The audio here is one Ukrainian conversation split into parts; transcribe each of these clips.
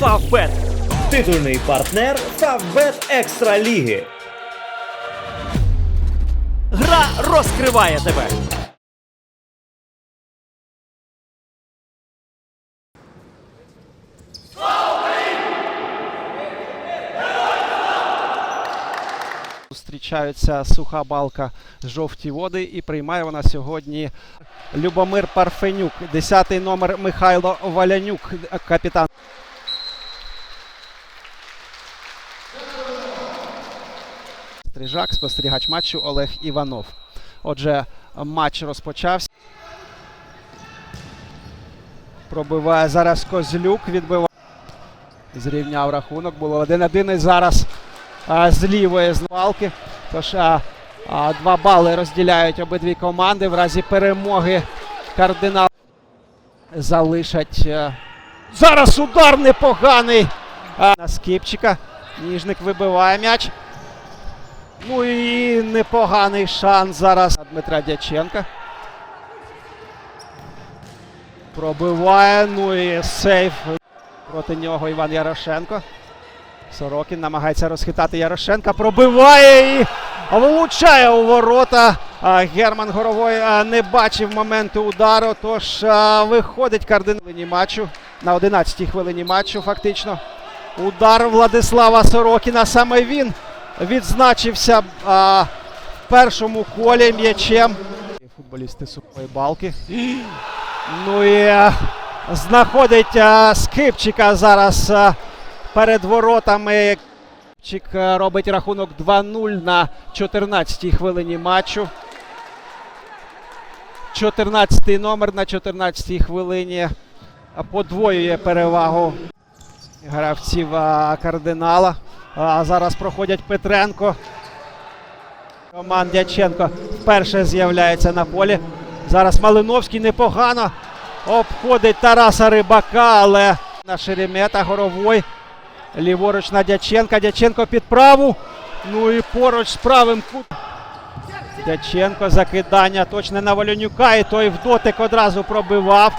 Фавбет. Титульний партнер Фавбет Екстра Ліги. Гра розкриває тебе. Зустрічаються суха балка жовті води і приймає вона сьогодні Любомир Парфенюк, 10-й номер Михайло Валянюк, капітан. Стрижак, спостерігач матчу Олег Іванов. Отже, матч розпочався. Пробиває зараз Козлюк, відбиває. Зрівняв рахунок. Було 1-1 і зараз а, з лівої звалки. Тож а, а, два бали розділяють обидві команди. В разі перемоги кардинал залишать. а, Зараз удар непоганий а, на Скипчика. Ніжник вибиває м'яч. Ну і непоганий шанс зараз Дмитра Дяченка. Пробиває. Ну і сейф. Проти нього Іван Ярошенко. Сорокін намагається розхитати Ярошенка. Пробиває і влучає у ворота. Герман Горовой не бачив моменту удару. Тож виходить кардинал матчу на 11-й хвилині матчу. Фактично. Удар Владислава Сорокіна. Саме він відзначився а, в першому колі м'ячем. Футболісти сухої балки. Ну і а, знаходить а, Скипчика зараз а, перед воротами. А, робить рахунок 2-0 на 14-й хвилині матчу. 14-й номер на 14-й хвилині подвоює перевагу гравців кардинала. А зараз проходять Петренко. Роман Дяченко вперше з'являється на полі. Зараз Малиновський непогано обходить Тараса Рибака, але на Шеремета Горовой. Ліворуч на Дяченка. Дяченко під праву. Ну і поруч з правим кут. Дяченко закидання точне на Волонюка. І той в дотик одразу пробивав.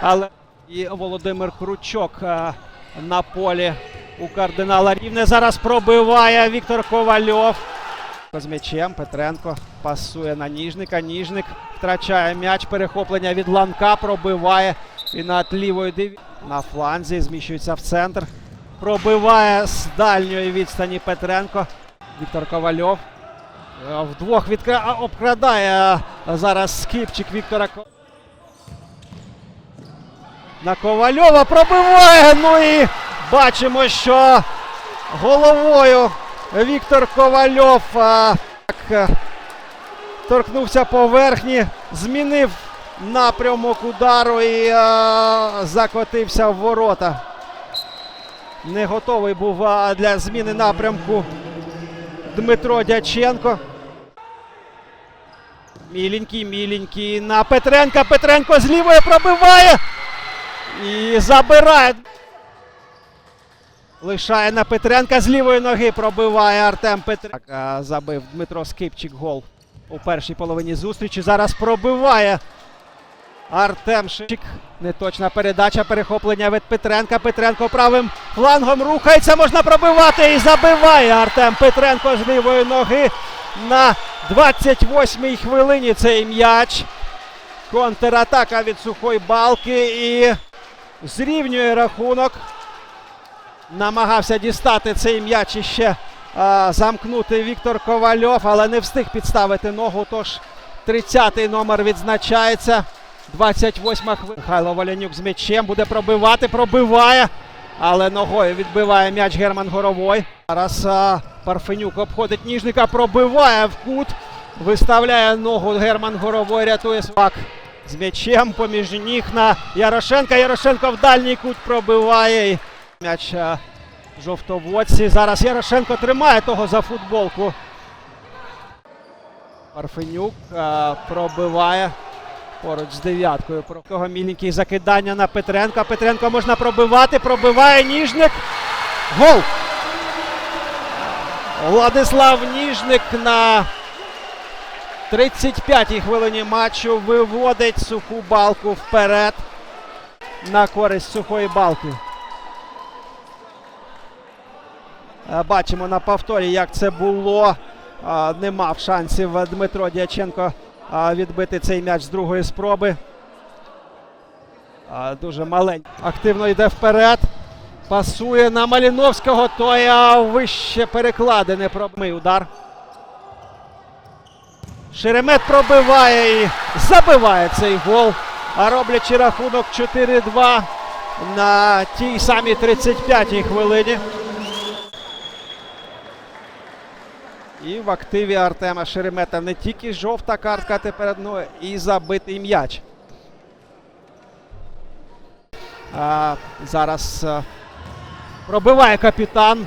Але і Володимир Кручок на полі у кардинала Рівне. Зараз пробиває Віктор Ковальов. З м'ячем Петренко пасує на Ніжника. Ніжник втрачає м'яч. Перехоплення від Ланка пробиває. І над лівою диві... на фланзі зміщується в центр. Пробиває з дальньої відстані Петренко. Віктор Ковальов. Е, Вдвох відкра... обкрадає е, зараз скипчик Віктора Ко... На Ковальова пробиває. Ну і бачимо, що головою Віктор Ковальов а, так, е, торкнувся поверхні, змінив напрямок удару і а, закотився в ворота. Не готовий був а, для зміни напрямку Дмитро Дяченко. Міленький, міленький на Петренка. Петренко з лівої пробиває і забирає. Лишає на Петренка з лівої ноги пробиває Артем Петренко. Забив Дмитро Скипчик гол у першій половині зустрічі. Зараз пробиває Артем Шик. Неточна передача, перехоплення від Петренка. Петренко правим флангом рухається. Можна пробивати і забиває Артем Петренко з лівої ноги на 28-й хвилині цей м'яч. Контратака від сухої балки і зрівнює рахунок. Намагався дістати цей м'яч і ще а, замкнути Віктор Ковальов, але не встиг підставити ногу. Тож 30-й номер відзначається. 28-ма хвилина. Михайло Волянюк з м'ячем буде пробивати, пробиває. Але ногою відбиває м'яч Герман Горовой. Зараз а, Парфенюк обходить ніжника, пробиває в кут. Виставляє ногу Герман Горовой, рятує свак. З м'ячем поміж ніг на Ярошенка. Ярошенко в дальній кут пробиває. М'яч жовтоводці. Зараз Ярошенко тримає того за футболку. Парфенюк пробиває поруч з дев'яткою. Про міленький закидання на Петренка. Петренко можна пробивати. Пробиває Ніжник. Гол! Владислав Ніжник на 35-й хвилині матчу виводить суху балку вперед на користь сухої балки. Бачимо на повторі, як це було. Не мав шансів е, Дмитро Дяченко відбити цей м'яч з другої спроби. Дуже маленький. Активно йде вперед. Пасує на Маліновського. Той вище перекладене пробний удар. Шеремет пробиває і забиває цей гол. А роблячи рахунок 4-2 на тій самій 35-й хвилині. І в активі Артема Шеремета не тільки жовта картка тепер, ну і забитий м'яч. А, зараз а, пробиває капітан.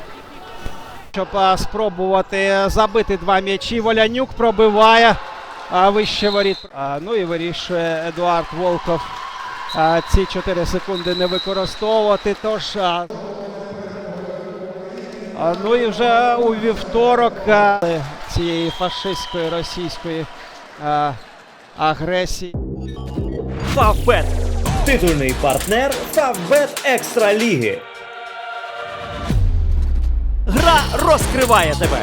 Щоб а, спробувати забити два м'ячі. Волянюк пробиває а, вище воріт. А, ну і вирішує Едуард Волков а, ці 4 секунди не використовувати. Тож. А, ну і вже у вівторок цієї фашистської російської а, агресії. Фавбет. Титульний партнер Фавбет Екстра Ліги. Гра розкриває тебе.